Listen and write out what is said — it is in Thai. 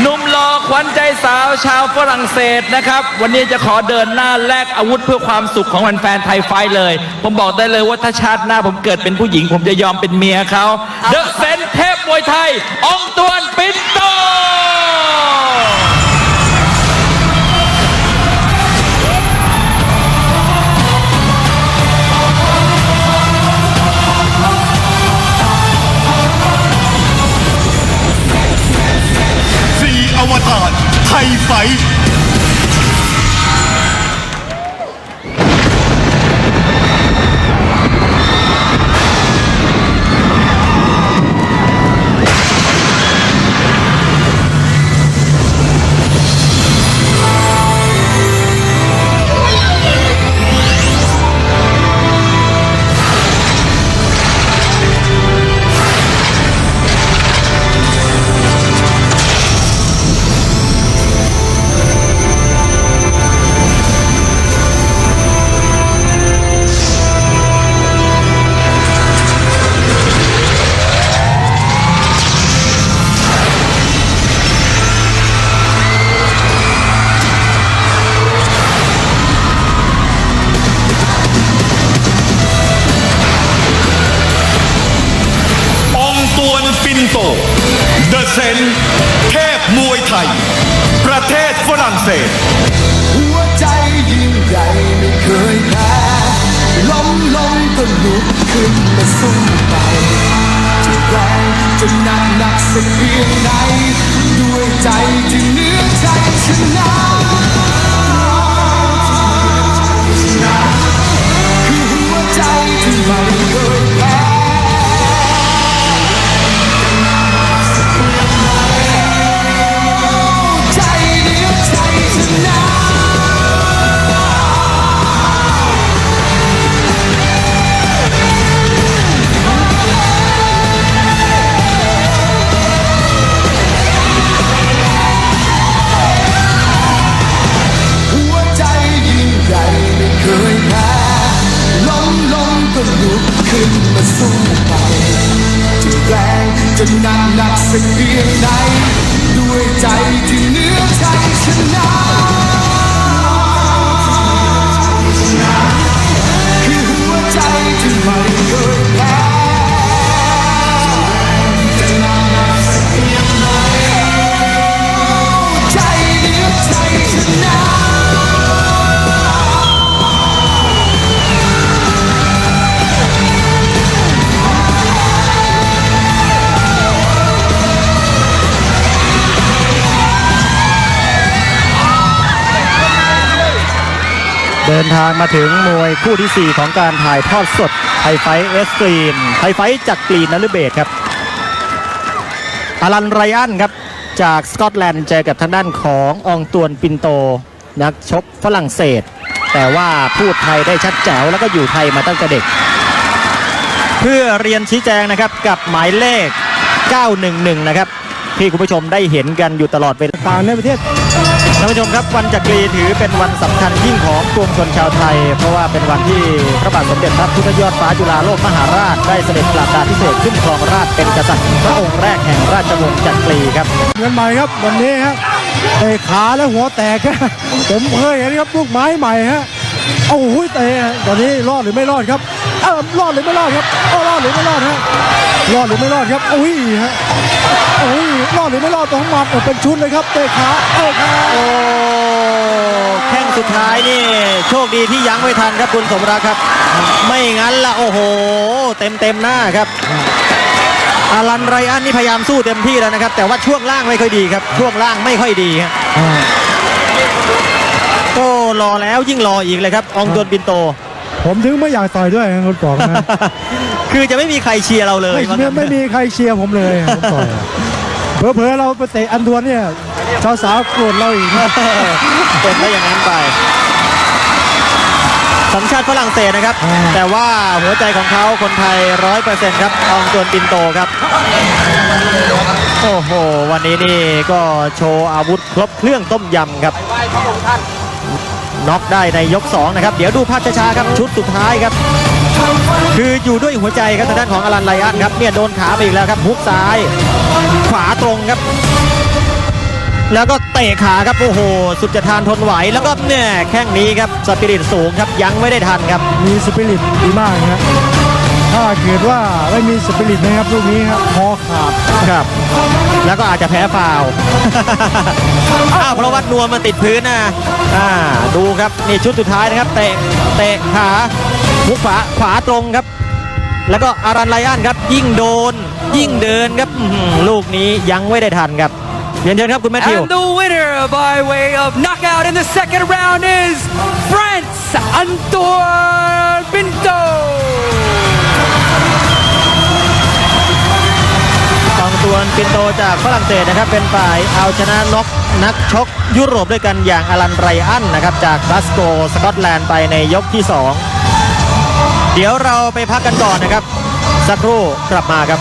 หนุ่มหล่อขวัญใจสาวชาวฝรั่งเศสนะครับ วันนี้จะขอเดินหน้าแลกอาวุธเพื่อความสุขของแฟนๆไทยไฟเลย ผมบอกได้เลยว่าถ้าชาติหน้าผมเกิดเป็นผู้หญิง ผมจะยอมเป็นเมียเขาเดอะเซนเทพมวยไทยอองตวนปินโต ฝรั่งเศส หัวใจยิ่งใหญ่ไม่เคยแพ้ล้มลงก็ลุกขึ้นมาสู้ไปจะแรงจะหนักหนักสักเพียงไหนด้วยใจที่เหนือใจชนะ จะหนักหนักสักเพียงไหนด้วยใจที่เหนื้อใจชนะ เดินทางมาถึงมวยคู่ที่ 4 ของการถ่ายทอดสดไทยไฟเอสกรีนไทยไฟจากกรีนนฤเบศครับอารันไรอันครับจากสกอตแลนด์เจอกับทางด้านขององตวนปินโต นักชกฝรั่งเศส แต่ว่าพูดไทยได้ชัดแจ๋วแล้วก็อยู่ไทยมาตั้งแต่เด็ก เพื่อเรียนชี้แจงนะครับกับหมายเลข 911 นะครับ ที่คุณผู้ชมได้เห็นกันอยู่ตลอดเวลาในประเทศ ท่านผู้ชมครับวันจักรีถือเป็นวันสำคัญยิ่งของปวงชนชาวไทย เพราะว่าเป็นวันที่พระบาทสมเด็จพระพุทธยอดฟ้าจุฬาโลกมหาราชได้เสด็จปราบดาพิเศษขึ้นครองราชเป็นกษัตริย์พระองค์แรกแห่งราชวงศ์จักรีครับเงินใหม่ครับวันนี้ฮะเตะขาแล้วหัวแตกฮะผมเคยเห็นครับลูกไม้ใหม่ฮะโอ้โหเตะตอนนี้รอดหรือไม่รอดครับเออรอดหรือไม่รอดครับรอดหรือไม่รอดฮะรอดหรือไม่รอดครับอุ้ยฮะ อุ้ยรอดหรือไม่รอดต้องมาเปิดเป็นชุดเลยครับเตะขาเตะขาโอ้แข้งสุดท้ายนี่ โชคดีที่ยั้งไม่ทันครับคุณสมรักครับ ไม่งั้นละโอ้โห เต็มเต็มๆหน้าครับอารันไรอันนี่พยายามสู้เต็มที่แล้วนะครับ แต่ว่าช่วงล่างไม่ค่อยดีครับ ช่วงล่างไม่ค่อยดีครับโอ้รอแล้วยิ่งรออีกเลยครับอองตวนบินโต ผมถึงไม่อยากต่อยด้วยคุณบอกนะคือจะไม่มีใครเชียร์เราเลยไม่ว่าไม่งั้นไม่มีใครเชียร์ผมเลยผมต่อยเผลอๆเราไปเตะอันดวนเนี่ยสาวๆโกรธเราอีกนะเป็นได้อย่างนั้นไป สัญชาติฝรั่งเศสนะครับอ่าแต่ว่าหัวใจของเขาคนไทยร้อยเปอร์เซ็นต์ครับอองตวนปินโตครับ โอ้โห วันนี้นี่ก็โชว์อาวุธครบเครื่องต้มยำครับ น็อกได้ในยก 2 นะครับ เดี๋ยวดูภาพช้าๆครับชุดสุดท้ายครับ คืออยู่ด้วยหัวใจครับทางด้านของอลันไลอันครับเนี่ยโดนขาไปอีกแล้วครับฮุกซ้าย ขวาตรงครับ แล้วก็เตะขาครับโอ้โห สุดจะทานทนไหวแล้วก็เนี่ยแข้งนี้ครับสปิริตสูงครับยังไม่ได้ทันครับมีสปิริตดีมากนะฮะ ถ้าเกิดว่าไม่มีสปิริตนะครับลูกนี้ครับคอขาดครับ แล้วก็อาจจะแพ้ฟาวล์อ้าวเพราะว่านวมมันติดพื้นนะอ่าดูครับนี่ชุดสุดท้ายนะครับเตะเตะขามุกขวาขวาตรงครับ แล้วก็อารันไลอันครับ ยิ่งโดน ยิ่งเดินครับอื้อหือลูกนี้ยังไม่ได้ทันครับเรียนเชิญครับคุณแมทธิว And the winner by way of knockout in the second round is France Antor Pinto. ปินโตจากฝรั่งเศสนะครับเป็นฝ่ายเอาชนะน็อกนักชกยุโรปด้วยกันอย่างอลันไรอันนะครับจากกลาสโกสกอตแลนด์ไปในยกที่ 2 เดี๋ยวเราไปพักกันก่อนนะครับ สักครู่กลับมาครับ